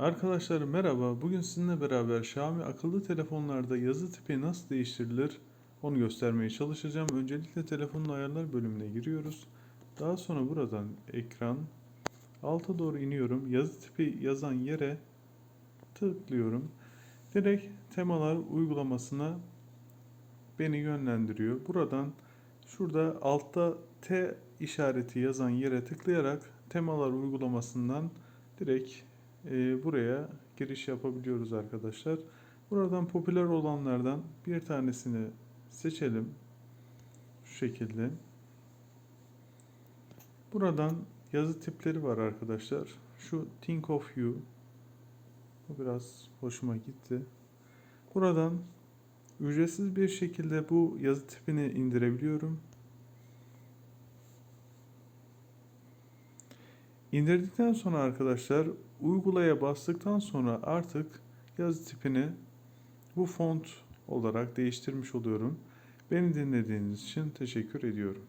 Arkadaşlar merhaba. Bugün sizinle beraber Xiaomi akıllı telefonlarda yazı tipi nasıl değiştirilir onu göstermeye çalışacağım. Öncelikle telefonun ayarlar bölümüne giriyoruz. Daha sonra buradan ekran alta doğru iniyorum. Yazı tipi yazan yere tıklıyorum. Direkt temalar uygulamasına beni yönlendiriyor. Buradan şurada altta T işareti yazan yere tıklayarak temalar uygulamasından direkt e, buraya giriş yapabiliyoruz arkadaşlar. Buradan popüler olanlardan bir tanesini seçelim. Şu şekilde. Buradan yazı tipleri var arkadaşlar. Şu Think of You. Bu biraz hoşuma gitti. Buradan ücretsiz bir şekilde bu yazı tipini indirebiliyorum. İndirdikten sonra arkadaşlar uygulaya bastıktan sonra artık yazı tipini bu font olarak değiştirmiş oluyorum. Beni dinlediğiniz için teşekkür ediyorum.